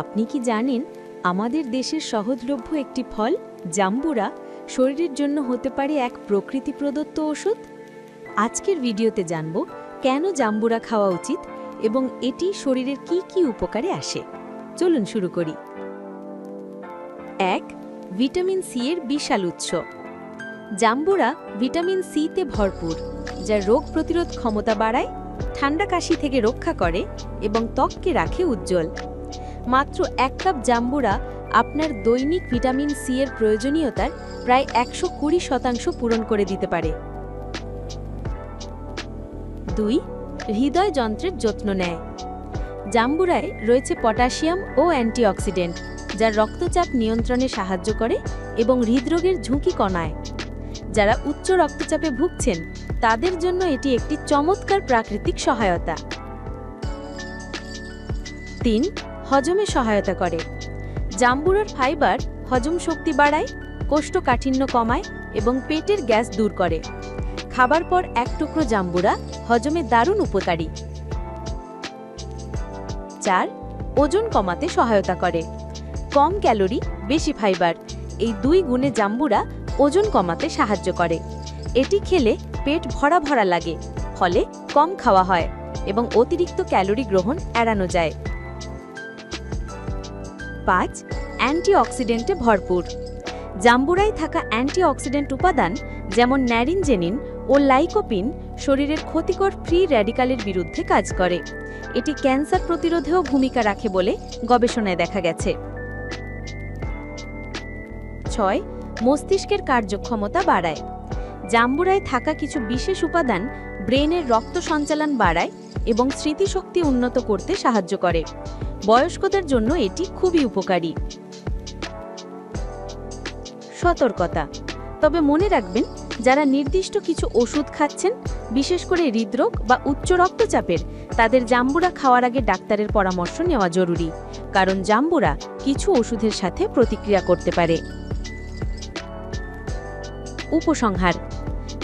আপনি কি জানেন, আমাদের দেশের সহজলভ্য একটি ফল, জাম্বুরা, শরীরের জন্য হতে পারে এক প্রকৃতি প্রদত্ত ওষুধ? আজকের ভিডিওতে জানব, কেন জাম্বুরা খাওয়া উচিত এবং এটি শরীরের কি কি উপকারে আসে। চলুন শুরু করি। এক, ভিটামিন সি এর বিশাল উৎস। জাম্বুরা ভিটামিন সিতে ভরপুর, যা রোগ প্রতিরোধ ক্ষমতা বাড়ায়, ঠান্ডা কাশি থেকে রক্ষা করে এবং ত্বককে রাখে উজ্জ্বল। মাত্র এক কাপ জাম্বুরা আপনার দৈনিক ভিটামিন সি এর প্রয়োজনীয়তার প্রায় একশো কুড়ি শতাংশ পূরণ করে দিতে পারে। দুই, হৃদয় যন্ত্রের যত্ন নেয়। জাম্বুরায় রয়েছে পটাশিয়াম ও অ্যান্টিঅক্সিডেন্ট, যা রক্তচাপ নিয়ন্ত্রণে সাহায্য করে এবং হৃদরোগের ঝুঁকি কমায়। যারা উচ্চ রক্তচাপে ভুগছেন, তাদের জন্য এটি একটি চমৎকার প্রাকৃতিক সহায়তা। তিন হজমে সহায়তা করে। জাম্বুরার ফাইবার হজম শক্তি বাড়ায়, কোষ্ঠকাঠিন্য কমায় এবং পেটের গ্যাস দূর করে। খাবার পর এক টুকরো জাম্বুরা হজমে দারুণ উপকারী। চার, ওজন কমাতে সহায়তা করে। কম ক্যালোরি, বেশি ফাইবার, এই দুই গুণে জাম্বুরা ওজন কমাতে সাহায্য করে। এটি খেলে পেট ভরা ভরা লাগে, ফলে কম খাওয়া হয় এবং অতিরিক্ত ক্যালোরি গ্রহণ এড়ানো যায়। পাঁচ অ্যান্টিঅক্সিডেন্টে ভরপুর। জাম্বুরায় থাকা অ্যান্টিঅক্সিডেন্ট উপাদান যেমন ন্যারিনজেনিন ও লাইকোপিন শরীরের ক্ষতিকর ফ্রি র্যাডিকালের বিরুদ্ধে কাজ করে। এটি ক্যান্সার প্রতিরোধেও ভূমিকা রাখে বলে গবেষণায় দেখা গেছে। ছয় মস্তিষ্কের কার্যক্ষমতা বাড়ায়। জাম্বুরায় থাকা কিছু বিশেষ উপাদান ব্রেনের রক্ত সঞ্চালন বাড়ায় এবং স্মৃতিশক্তি উন্নত করতে সাহায্য করে। বয়স্কদের জন্য এটি খুবই উপকারী। সতর্কতা। তবে মনে রাখবেন, যারা নির্দিষ্ট কিছু ওষুধ খাচ্ছেন, বিশেষ করে হৃদরোগ বা উচ্চ রক্তচাপের, তাদের জাম্বুরা খাওয়ার আগে ডাক্তারের পরামর্শ নেওয়া জরুরি, কারণ জাম্বুরা কিছু ওষুধের সাথে প্রতিক্রিয়া করতে পারে। উপসংহার।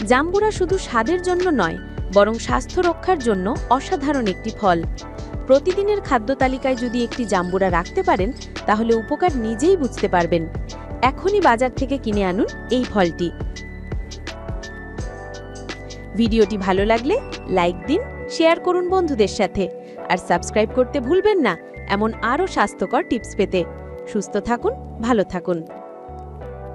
জাম্বুরা শুধু স্বাদের জন্য নয়, বরং স্বাস্থ্য রক্ষার জন্য অসাধারণ একটি ফল। প্রতিদিনের খাদ্য তালিকায় যদি একটি জাম্বুরা রাখতে পারেন, তাহলে উপকার নিজেই বুঝতে পারবেন। এখনই বাজার থেকে কিনে আনুন এই ফলটি। ভিডিওটি ভালো লাগলে লাইক দিন, শেয়ার করুন বন্ধুদের সাথে। আর সাবস্ক্রাইব করতে ভুলবেন না, এমন আরও স্বাস্থ্যকর টিপস পেতে। সুস্থ থাকুন, ভালো থাকুন।